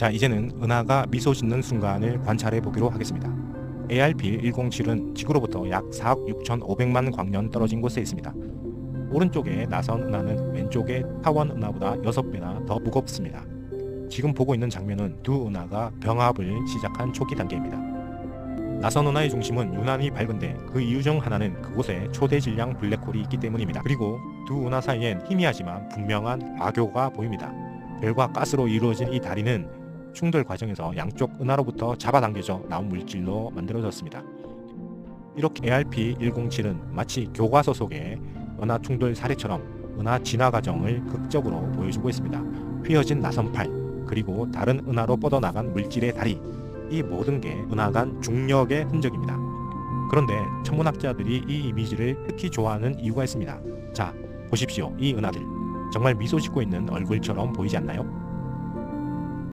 자 이제는 은하가 미소 짓는 순간을 관찰해 보기로 하겠습니다. ARP107은 지구로부터 약 4억 6,500만 광년 떨어진 곳에 있습니다. 오른쪽에 나선 은하는 왼쪽의 타원 은하보다 6배나 더 무겁습니다. 지금 보고 있는 장면은 두 은하가 병합을 시작한 초기 단계입니다. 나선 은하의 중심은 유난히 밝은데 그 이유 중 하나는 그곳에 초대 질량 블랙홀이 있기 때문입니다. 그리고 두 은하 사이엔 희미하지만 분명한 과교가 보입니다. 별과 가스로 이루어진 이 다리는 충돌 과정에서 양쪽 은하로부터 잡아당겨져 나온 물질로 만들어졌습니다. 이렇게 ARP107은 마치 교과서 속의 은하 충돌 사례처럼 은하 진화 과정을 극적으로 보여주고 있습니다. 휘어진 나선팔, 그리고 다른 은하로 뻗어나간 물질의 다리, 이 모든 게 은하 간 중력의 흔적입니다. 그런데 천문학자들이 이 이미지를 특히 좋아하는 이유가 있습니다. 자, 보십시오. 이 은하들. 정말 미소 짓고 있는 얼굴처럼 보이지 않나요?